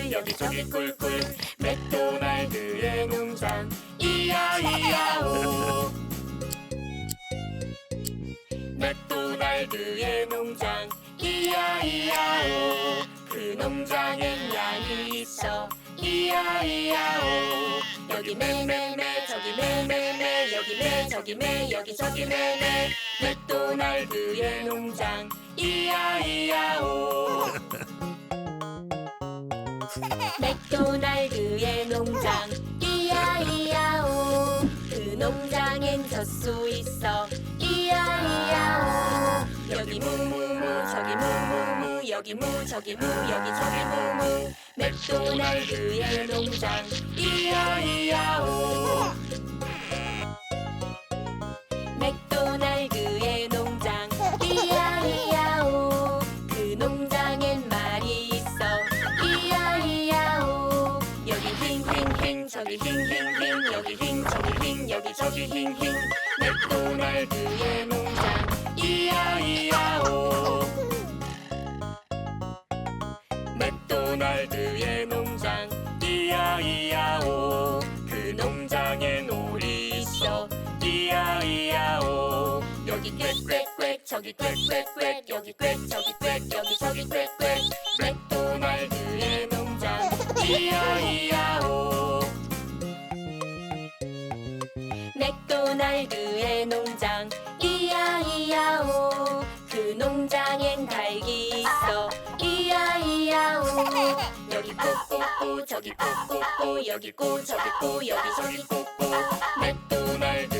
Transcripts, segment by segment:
저기 꿀 여기 저기 꿀꿀. 맥도날드의 농장. 이야 이야오. 맥도날드의 농장. 이야 이야오. 그 농장엔 양이 있어. 이야 이야오. 여기 매매매 저기 매매매. 여기 매 저기 매 여기 저기 매매. 맥도날드의 농장. 이야 이야오 맥도날드의 농장 이야이야오. 그 농장엔 젖소 있어. 이야이야오. 여기 무무무 저기 무무무 여기 무 저기 무 여기 저기 무무. 맥도날드의 농장 이야이야오 힝 여기 저기 힝힝 맥도날드의 농장 이야이야오. 맥도날드의 농장 이야이야오. 그 농장엔 오리 있어 이야이야오. 여기 꽥꽥꽥 저기 꽥꽥꽥 여기 꽥 저기 꽥 여기 저기 꽥꽥. 맥도날드의 농장 이야이야 달그의 농장. 이야이야오 그 농장엔 달기 있어. 이야이야오 여기 꼬꼬꼬 저기 꼬꼬꼬 여기 꼬 저기 꼬 여기저기 꼬꼬 맥도날드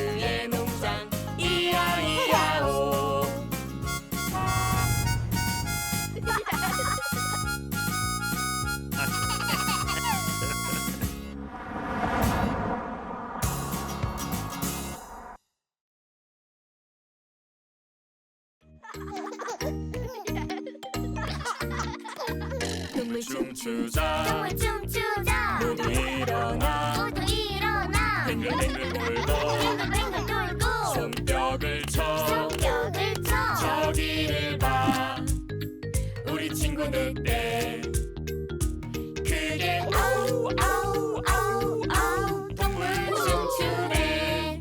춤추자. 정말 춤추자. 모두 일어나. 모두 일어나. 뱅글뱅글 돌고 뱅글뱅글 돌고. 손뼉을 쳐. 손뼉을 쳐. 저기를 봐. 우리 친구 늑대. 그게 아우 아우 아우 아우. 동물 춤추네.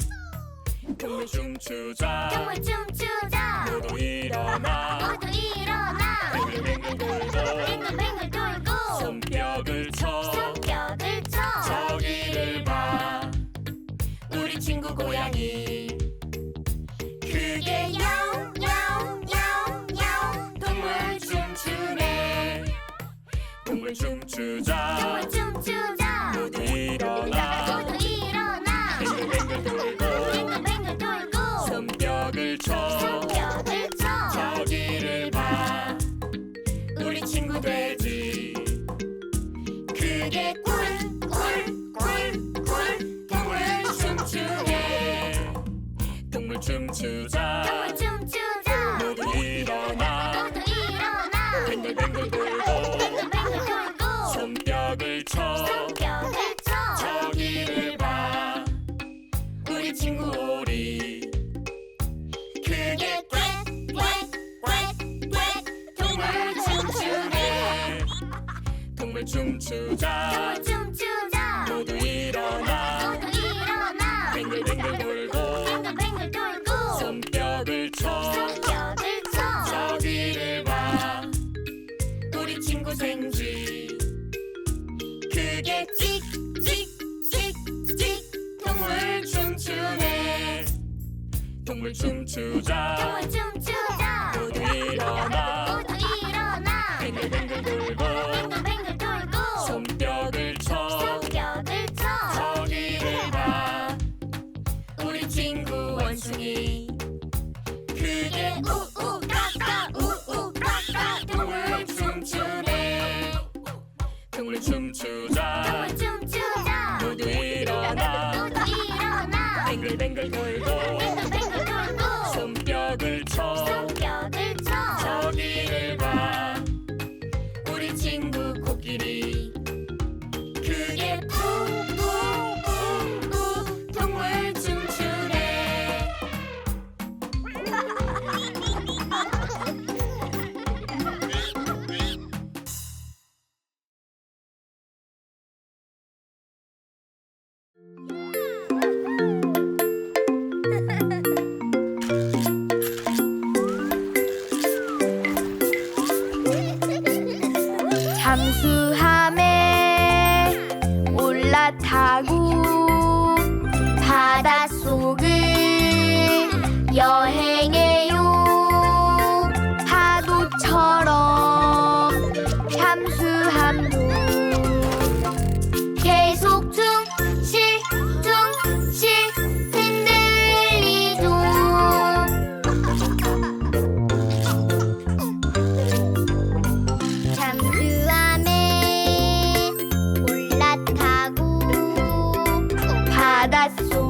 동물 춤추자. 정말 춤추자. 모두 일어나. 모두 춤추자 춤추자. 모두 일어나. 모두 일어나. 뱅글뱅글 돌고. 뱅글뱅글 돌고. 손뼉을 쳐. 손뼉을 쳐. 저기를 봐. 우리 친구 돼지. 그게 꿀꿀꿀꿀. 동물 춤추게. 동물 춤추자. to die. 우리 춤추자. 춤추자. 모두 일어나. 모두 일어나. 뱅글뱅글 돌고 잠수함에 올라타고 바닷속을 여행해 That's so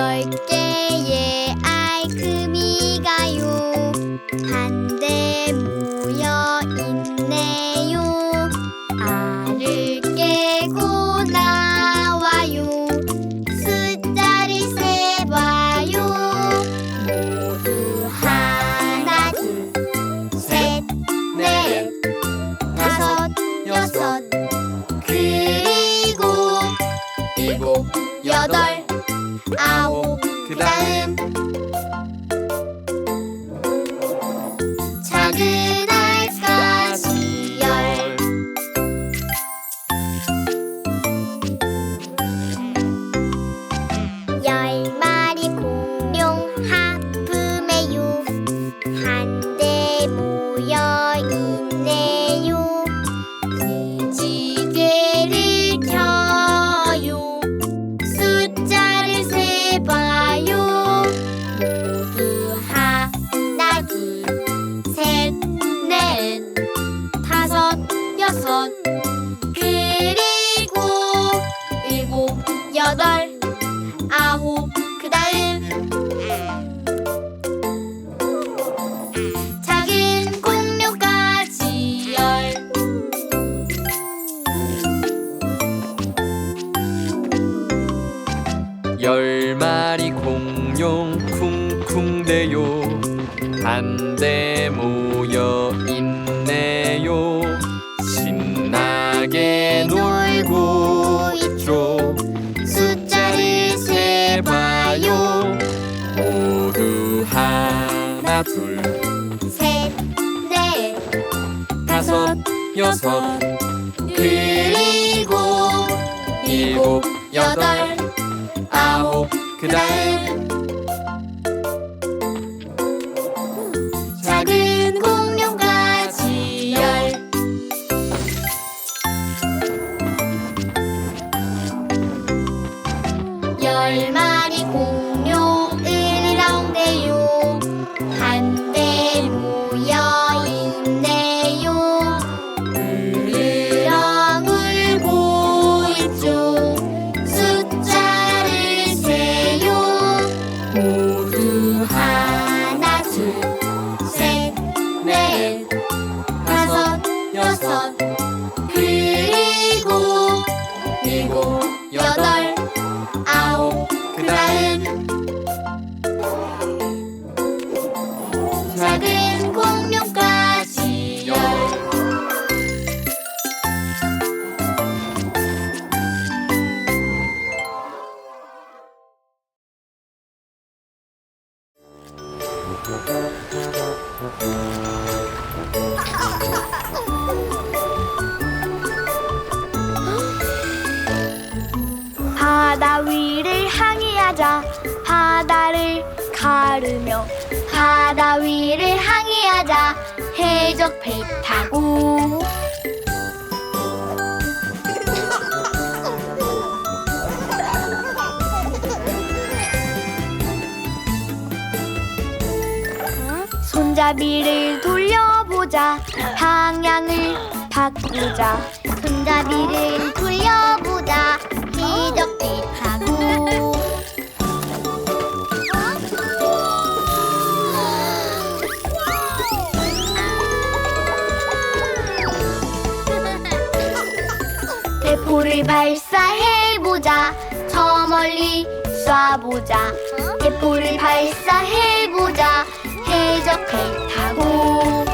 열 Daddy. 둘다섯 여섯. 그리고 일곱 여덟. 아홉 그 다음 바다 위를 항해하자. 바다를 가르며 바다 위를 항해하자. 해적 배 타고. 손잡이를 돌려보자. 방향을 바꾸자. 손잡이를 돌려보자 대포를 발사해보자. 저 멀리 쏴보자. 대포를 발사해보자. 해적 배 타고.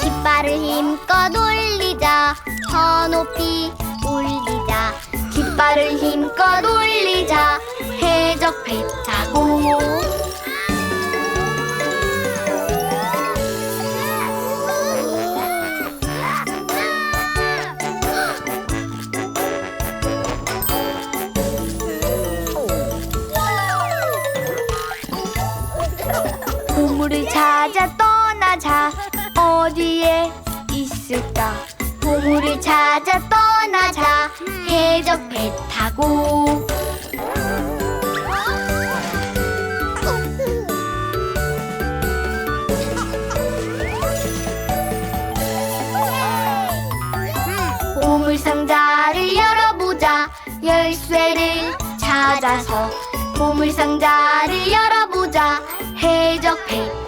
깃발을 힘껏 올리자. 더 높이 올리자. 깃발을 힘껏 올리자. 해 적 배 타고 보물 상자를 열어보자. 열쇠를 찾아서 보물 보물 상자를 열어보자. 해적 페이퍼